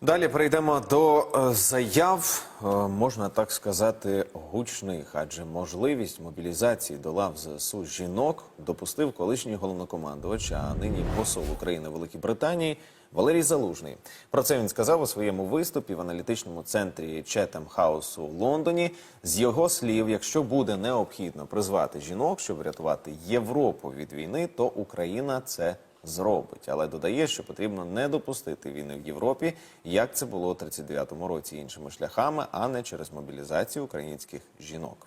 Далі перейдемо до е, заяв, е, можна так сказати, гучних, адже можливість мобілізації до лав ЗСУ жінок допустив колишній головнокомандувач, а нині посол України Великій Британії Валерій Залужний. Про це він сказав у своєму виступі в аналітичному центрі Четем Хаусу в Лондоні. З його слів, якщо буде необхідно призвати жінок, щоб врятувати Європу від війни, то Україна це зробить, але додає, що потрібно не допустити війни в Європі, як це було у 39-му році іншими шляхами, а не через мобілізацію українських жінок.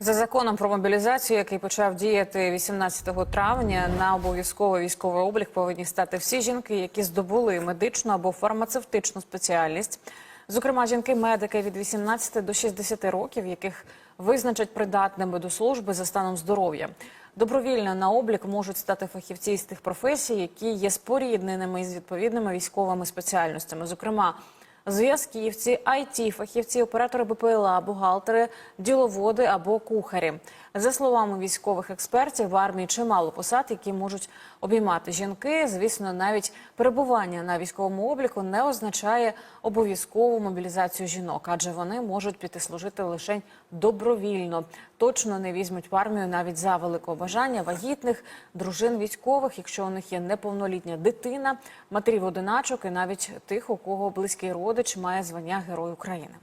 За законом про мобілізацію, який почав діяти 18 травня, на обов'язковий військовий облік повинні стати всі жінки, які здобули медичну або фармацевтичну спеціальність. Зокрема, жінки-медики від 18 до 60 років, яких визначать придатними до служби за станом здоров'я. Добровільно на облік можуть стати фахівці з тих професій, які є спорідненими із відповідними військовими спеціальностями. Зокрема, зв'язківці, IT, фахівці, оператори БПЛА, бухгалтери, діловоди або кухарі. За словами військових експертів, в армії чимало посад, які можуть обіймати жінки. Звісно, навіть перебування на військовому обліку не означає обов'язкову мобілізацію жінок, адже вони можуть піти служити лише добровільно. Точно не візьмуть в армію навіть за великого бажання вагітних дружин військових, якщо у них є неповнолітня дитина, матерів одиначок і навіть тих, у кого близький родич має звання Герой України.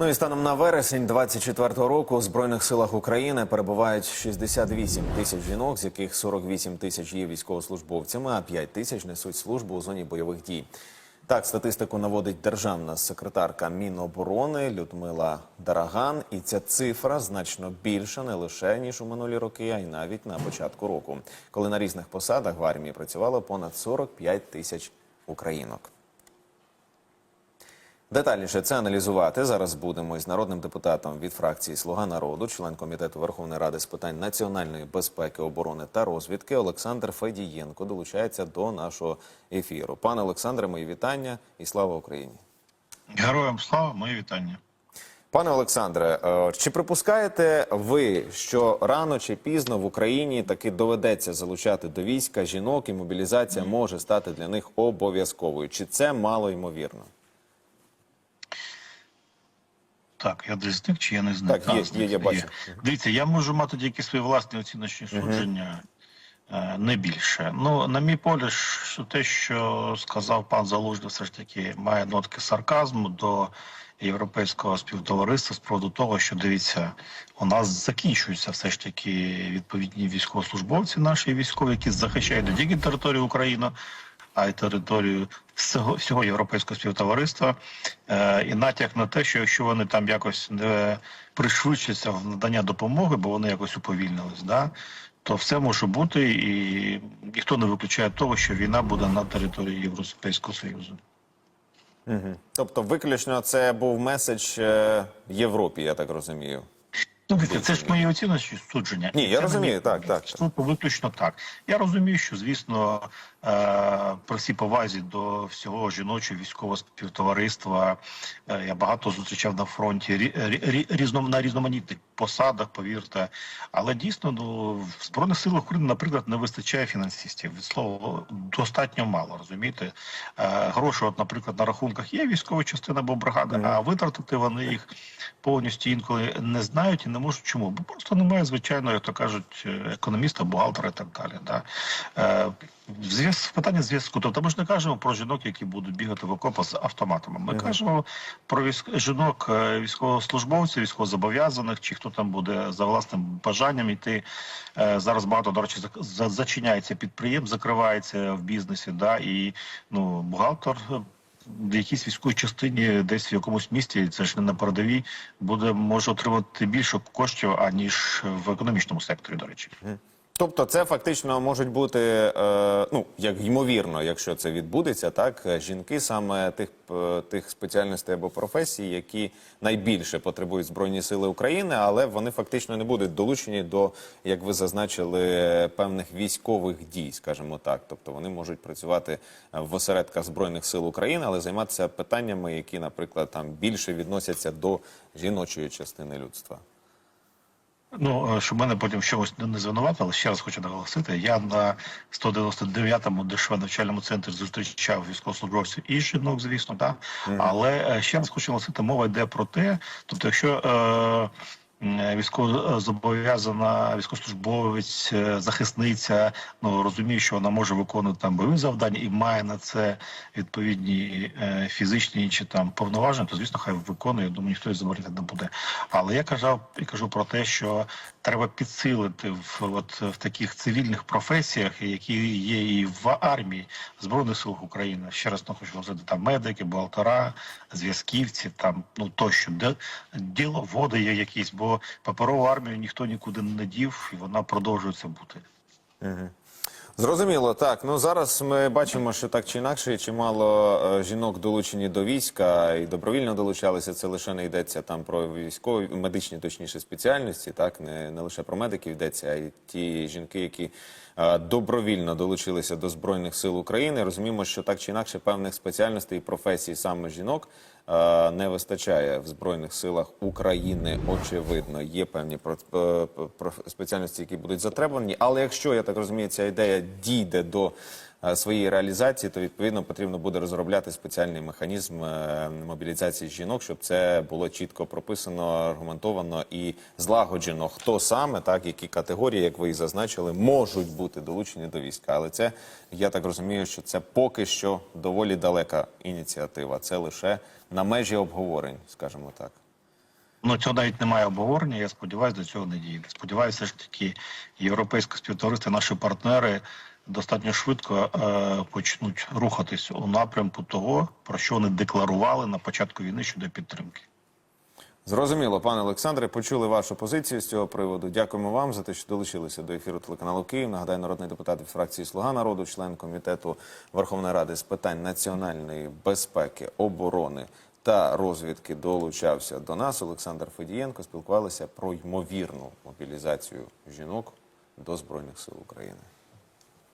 Ну і станом на вересень 24-го року у збройних силах України перебувають 68 тисяч жінок, з яких 48 тисяч є військовослужбовцями, а 5 тисяч несуть службу у зоні бойових дій. Так, статистику наводить державна секретарка Міноборони Людмила Дараган, і ця цифра значно більша не лише ніж у минулі роки, а й навіть на початку року, коли на різних посадах в армії працювало понад 45 тисяч українок. Детальніше це аналізувати зараз будемо із народним депутатом від фракції Слуга народу, член комітету Верховної Ради з питань національної безпеки, оборони та розвідки Олександр Федієнко долучається до нашого ефіру. Пане Олександре, мої вітання і слава Україні. Героям слава, мої вітання. Пане Олександре, е, чи припускаєте ви, що рано чи пізно в Україні таки доведеться залучати до війська жінок і мобілізація може стати для них обов'язковою? Чи це мало ймовірно? Так, я десь зник, чи я не знаю. Так, є, є, я бачу. Дивіться, я можу мати тільки свої власні оціночні судження, е, не більше. Ну, на мій погляд, що те, що сказав пан Залужний, все ж таки має нотки сарказму до європейського співтовариства з приводу того, що дивіться, у нас закінчуються все ж таки відповідні військовослужбовці, наші військові, які захищають не тільки територію України. А й територію всього, всього європейського співтовариства, е, і натяк на те, що якщо вони там якось не пришвидшаться в надання допомоги, бо вони якось уповільнились, да, то все може бути, і ніхто не виключає того, що війна буде на території Європейського Союзу. Угу. Тобто, виключно це був меседж е, Європі, я так розумію. Ну, дивіться, це ж мої оціночні судження. Ні, я це розумію, мені- так, так. Виключно так. Я розумію, що звісно, при всій повазі до всього жіночого військового співтовариства е, я багато зустрічав на фронті рі- рі- рі- різном на різноманітних посадах, повірте. Але дійсно, ну в збройних силах України, наприклад, не вистачає фінансистів. Від слова достатньо мало, розумієте? Е, гроші, от, наприклад, на рахунках є військова частина або бригада, а витратити вони їх повністю інколи не знають і не можуть. Чому? Бо просто немає звичайно, як то кажуть, е, економіста, бухгалтера і так далі. Да? Зв'яз питання зв'язку. Тобто ми ж не кажемо про жінок, які будуть бігати в окопах з автоматами. Ми кажемо про військ... жінок, е, військовослужбовців, військовозобов'язаних, чи хто там буде за власним бажанням йти. Е, Зараз багато, до речі, зачиняється підприємств, закривається в бізнесі. Да? І ну, бухгалтер е, в якійсь військовій частині, десь в якомусь місті, це ж не на передовій, буде може отримати більше коштів аніж в економічному секторі. До речі, Тобто, це фактично можуть бути, е, ну як ймовірно, якщо це відбудеться, так е, жінки саме тих е, тих спеціальностей або професій, які найбільше потребують збройні сили України, але вони фактично не будуть долучені до, як ви зазначили, певних військових дій, скажімо так. Тобто вони можуть працювати в осередках збройних сил України, але займатися питаннями, які, наприклад, там більше відносяться до жіночої частини людства. Ну, е, щоб мене потім в чомусь не- звинуватили, ще раз хочу наголосити. Я на 199-му ДШВ навчальному центрі зустрічав військовослужбовців і жінок, звісно, так. Але е, ще раз хочу наголосити, мова йде про те, тобто, якщо е, м, військово зобов'язана військовослужбовець, е, захисниця, ну розуміє, що вона може виконувати там бойові завдання і має на це відповідні е, фізичні інші там повноваження, то звісно, хай виконує. Думаю, ніхто забороняти не буде. Але я казав і кажу про те, що треба підсилити в от в таких цивільних професіях, які є і в армії збройних сил України. Ще раз ну, хочу назвати там медики, бухгалтера, зв'язківці, там ну тощо, де діловоди є якісь, бо паперову армію ніхто нікуди не дів, і вона продовжується бути. Зрозуміло, так. Ну зараз ми бачимо, що так чи інакше чимало е, жінок долучені до війська і добровільно долучалися. Це лише не йдеться там про військові медичні, точніше спеціальності, так не, не лише про медиків йдеться, а й ті жінки, які е, добровільно долучилися до збройних сил України. Розуміємо, що так чи інакше певних спеціальностей і професій саме жінок не вистачає в збройних силах України. Очевидно, є певні е, спеціальності, які будуть затребувані. Але якщо я так розумію, ця ідея дійде до е, своєї реалізації, то відповідно потрібно буде розробляти спеціальний механізм е, мобілізації жінок, щоб це було чітко прописано, аргументовано і злагоджено, хто саме, так які категорії, як ви і зазначили, можуть бути долучені до війська. Але це я так розумію, що це поки що доволі далека ініціатива. Це лише на межі обговорень, скажімо так. Ну цього навіть немає обговорення. Я сподіваюся, до цього не дійде. Сподіваюся, ж таки, європейське співтовариство, наші партнери достатньо швидко е, почнуть рухатись у напрямку того, про що вони декларували на початку війни щодо підтримки. Зрозуміло, пане Олександре, почули вашу позицію з цього приводу. Дякуємо вам за те, що долучилися до ефіру телеканалу Київ. Нагадаю, народний депутат від фракції Слуга народу, член комітету Верховної Ради з питань національної безпеки, оборони та розвідки долучався до нас. Олександр Федієнко спілкувалися про ймовірну мобілізацію жінок до збройних сил України.